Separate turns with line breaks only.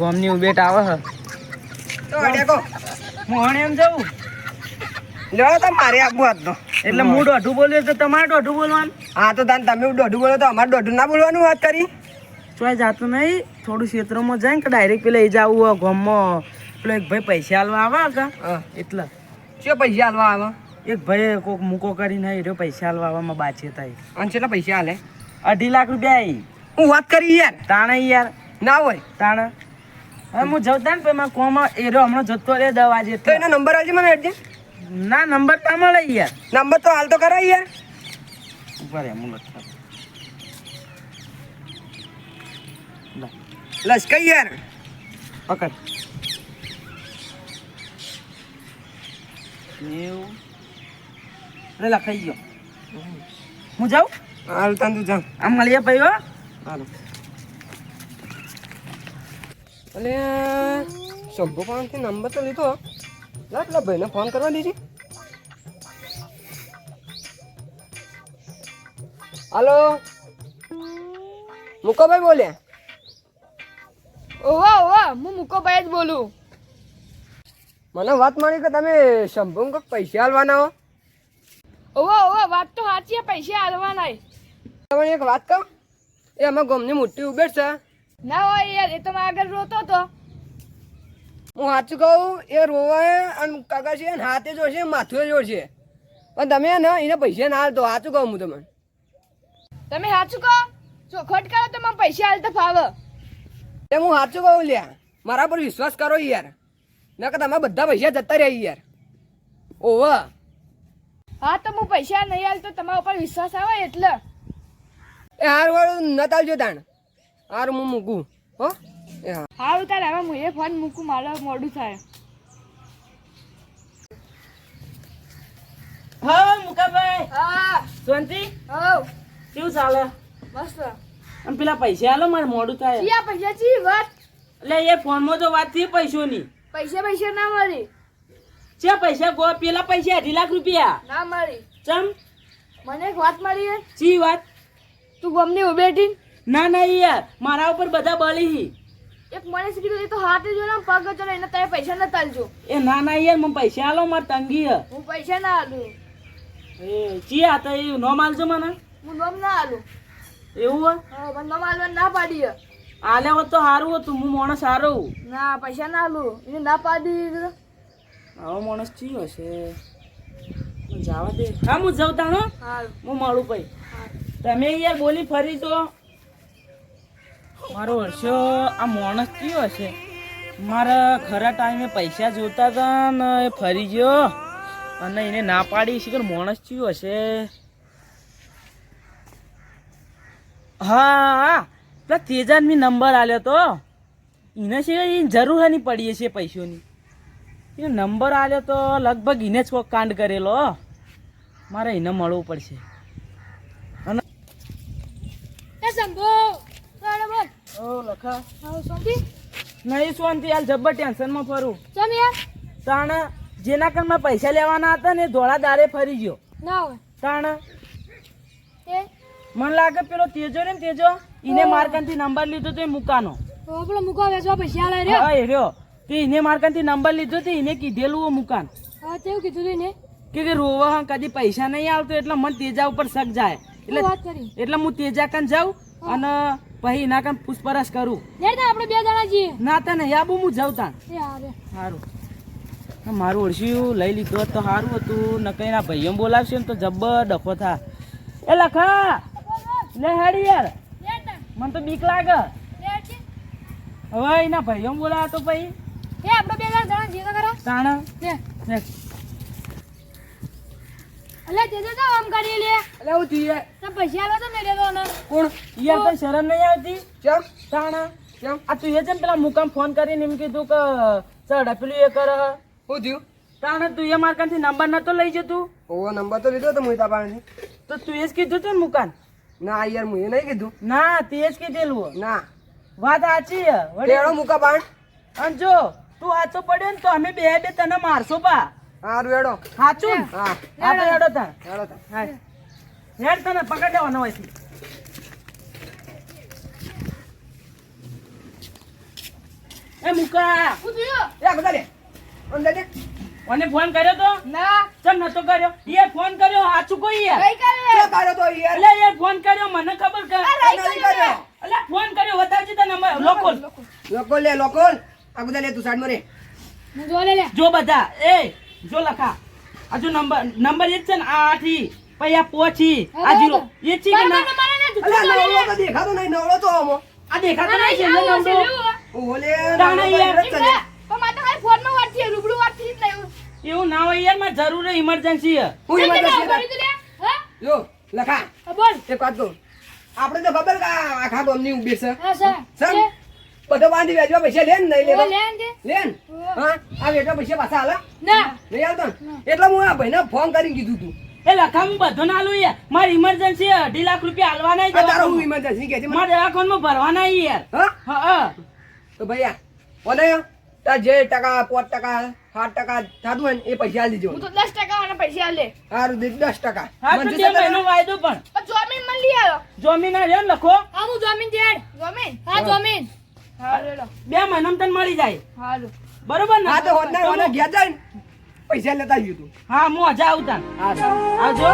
ગોમની ઉબેટ આવે હ.
કહો.
મોહણ એમ જવું
લેવો તો મારે આપવું તો
એટલે હું દોઢું બોલ્યો તો તમારે દોઢું બોલવાનું?
હા તો તાન તમે દોઢું બોલો તો અમારે દોઢું ના બોલવાનું વાત કરી.
ચોય જાતું નહીં થોડું ક્ષેત્રમાં જાય કે ડાયરેક્ટ પેલા એ જવું હોય ગોમમાં. પેલો એક ભાઈ પૈસા હાલવા આવે કા? એટલે.
શું પૈસા હાલવા આવે?
એક ભાઈ કોક મૂકો કરીને આવી રહ્યો પૈસા હાલવા આવવામાં બાચી થાય
અને કેટલા પૈસા હાલે
અઢી લાખ રૂપિયા આવી
હું વાત કરી યાર.
તાણે યાર.
ના હોય.
તાણે? હવે હું જતા ને પેલા કોમાં એરો હમણાં જતો રે દવા જે
તો એનો નંબર આવજે મને અડજે
ના નંબર તો મળે યાર.
નંબર તો હાલ તો કરાય યાર.
ઉપર એમ લખતા
લશ્કર યાર?
પકડ. નેવું. રે લખાઈ ગયો. હું જાઉં?
હાલ તું જા.
આમ મળીએ ભાઈ હો.
હાલો. અને શંભુ પાસેથી નંબર તો લીધો. લા પેલા ભાઈને ફોન કરવા દીધી હાલો. મુકોભાઈ બોલ્યા
ઓહો ઓહો હું મુકોભાઈ જ બોલું.
મને વાત મળી કે તમે શંભુ કંઈક પૈસા હાલવાના હો.
ઓહો ઓહો વાત તો સાચી પૈસા આલવાના
તમને એક વાત કહું. એ અમે ગમની મોટી ઉબેટ છે.
ના હોય યાર એ તો મારા આગળ રોતો હતો
હું સાચું કહું એ રોવાય અને કાકા છે ને હાથે જોડશે માથું જોડશે. પણ તમે ને એને પૈસા ના હાલતો સાચું કહું હું તમને.
તમે સાચું કહો? ચોખટ કરો તો મને પૈસા હાલતા ફાવે.
એ હું સાચું કહું લ્યા. મારા પર વિશ્વાસ કરો યાર. ના કે તમે બધા પૈસા જતા રહ્યા યાર. ઓવ.
હા તો હું પૈસા નહીં હાલતો તમારા ઉપર વિશ્વાસ આવે એટલે.
એ હાર વાળું ન તાલજો તાણ. હાર હું મૂકું હો? એ હા.
હારું તારે હવે હું એ ફોન મૂકું મારે મોડું થાય.
હા મુકાભાઈ.
હા.
શાંતિ?
હવ
કેવું ચાલે?
મસ્ત.
આમ પેલા પૈસા આલો મારે મોડું થાય.
ચિયા પૈસા ચી વાત?
એટલે એ ફોનમાં તો વાત થઈ પૈસોની
પૈસા પૈસા ના મળી.
છે પૈસા ગો પેલા પૈસા અઢી લાખ રૂપિયા.
ના મળી.
ચમ?
મને એક વાત મળી છે
ચી વાત?
તું ગમની ઉભેટી
ના ના યાર મારા ઉપર બધા બળી
એક મને કીધું? એ તો હાથે જો ને પગ ને એને તારે પૈસા ન તાલજો.
એ ના ના યાર મને પૈસા આલો માર તંગી હે.
હું પૈસા ના આલું.
એ ચી આ તો એ નો માલજો મને.
હું નોમ ના આલું.
એવું હે?
હા મને નોમ આલવા ના પાડી હે.
આલે હોત તો સારું હતું હું માણસ સારો
ના પૈસા ના આલું. એને ના પાડી
આવો માણસ ચી હશે? જવા દે. હા હું જાઉં તાણો હું. મળું પછી. તમે યાર બોલી ફરી તો મારો વર્ષો આ માણસ કયો હશે? મારા ખરા ટાઈમે પૈસા જોતા હતા ને એ ફરી ગયો. અને એને ના પાડી છે કે માણસ કયો હશે? હા હા. પેલા તેજાન મેં નંબર આલ્યો તો. એને છે જરૂર નહીં પડીએ છીએ પૈસોની. એ નંબર આલ્યો તો લગભગ એને જ કોક કાંડ કરેલો. મારે એને મળવું પડશે. અને
બરાબર
ઓ લખા
હા શાંતિ
નહીં શાંતિ હાલ જબ્બર ટેન્શનમાં ફરું.
ચમ યાર?
તાણ જેના કારણે પૈસા લેવાના હતા ને ધોળા દારે ફરી ગયો.
ના હોય.
તાણ?
એ?
મને લાગે પેલો તેજો ને તેજો એને મારકાનથી નંબર લીધો તો એ મુકાનો.
તો પેલો મૂકો વેચવા પૈસા લઈ
હા રહ્યો. તે એને મારકાનથી નંબર લીધો તો એને કીધેલું મુકાન.
હા તેવું કીધું તું
કે કે રોવા હા કદી પૈસા નહીં આવતો એટલે મને તેજા ઉપર શક જાય. એટલે એટલે હું તેજા કન જાઉં અને પછી એના કામ પૂછપરછ કરું.
આપણે બે જણા જઈએ
ના તને યાબુ હું જાઉં તાન સારું મારું ઓળશિયું લઈ લીધું તો સારું હતું. ન કઈ ના ભાઈઓ બોલાવશે ને તો જબ્બર ડખો થા. એ લખા લે હેડી યાર. મને તો બીક લાગે. હવે એના ભાઈઓ બોલાવે તો પછી?
એ આપણે બે જણા જઈએ તો કરો
તાણ.
અલે તે તો આમ કરી લે.
એટલે હું થઈએ
તો પૈસા આલો તો નહીં દેતો ને.
કોણ? શરમ નહીં આવતી?
ચમ?
તાણા?
ચમ?
આ તું એ છે ને પેલા મુકામ ફોન કરીને એમ કીધું કે ચડ પેલું એ કર.
શું થયું?
તાણ તું એ મારકાનથી નંબર નતો લઈ જતું?
ઓવો નંબર તો લીધો તો મોહિતા પાસેથી.
તો તું એ જ કીધું તું મુકાન?
ના યાર હું એ નહીં કીધું.
ના તે જ કીધેલું.
ના.
વાત સાચી હે વળી
મુકા
અને જો તું હાચો પડ્યો ને તો અમે બે બે તને મારશો બા.
હારું હેડો.
સાચું ને?
હા.
તો હેડો તાર
હેડો તાર.
હા. હેડ તને પકડ દેવાનો હોયથી એ મુકા?
એ બધા લે. અંદર.
મને ફોન કર્યો તો?
ના.
ચમ નતો કર્યો. એ ફોન કર્યો સાચું કોઈ યાર
કઈ કરે
કે કર્યો તો યાર?
એટલે યાર ફોન કર્યો મને ખબર કે
આ કર્યો
કર્યો.
એટલે ફોન કર્યો બતાવજે તને નંબર લોકલ.
લોકલ. લે લોકલ. આ બધા લે તું સાઈડમાં રે.
હું જો લે લે.
જો બધા. એ જો લખા. આ જો નંબર નંબર એક છે ને આ આઠી પછી આ પોચી આ જીરો. એ છે કે ના
નવરો તો દેખાતો નહીં નવરો તો આમો.
આ દેખાતો નહીં છે
ઓલે નવરો
યાર.
તો જ ચાલે.
એવું ના હોય યાર મારે જરૂર ઇમરજન્સી છે
હું ઇમરજન્સી. જો લખા. એક વાત કહું. આપણે તો ખબર આખા ગામની ઊભી છે? સમ બધો બાંધી વેચવા પૈસા લે ને નહીં લેતો લે હા આ વેચવા પૈસા પાછા હાલે નહીં આવતો એટલે હું આ ભાઈને ફોન કરીને કીધું તું.
એ લખા હું બધો ના લઉં યાર. મારી ઇમરજન્સી અઢી લાખ રૂપિયા હાલવાના
તારો હું ઇમરજન્સી કે છે?
મારે દવાખાનામાં ભરવાના યાર.
હા?
હા હા.
તો ભૈયા ઓને તાર જે ટકા પાંચ ટકા સાત ટકા થતું હોય ને એ પૈસા આલી દેજો.
દસ ટકા વાળા પૈસા આલે.
સારું દે દસ ટકા.
હા તો? મહિનો વાયદો પણ.
જમીન મને લઈ આવ્યો
જમીન આ લખો.
હા હું જમીન જેડ જમીન? હા જમીન. હા
બે મહિનામાં તને મળી જાય. બરોબર ને?
હા તો હોદના હોદના ગયા જાય ને. પૈસા લેતા આવ્યું તું.
હા હું હજા
આવતા
આવજો.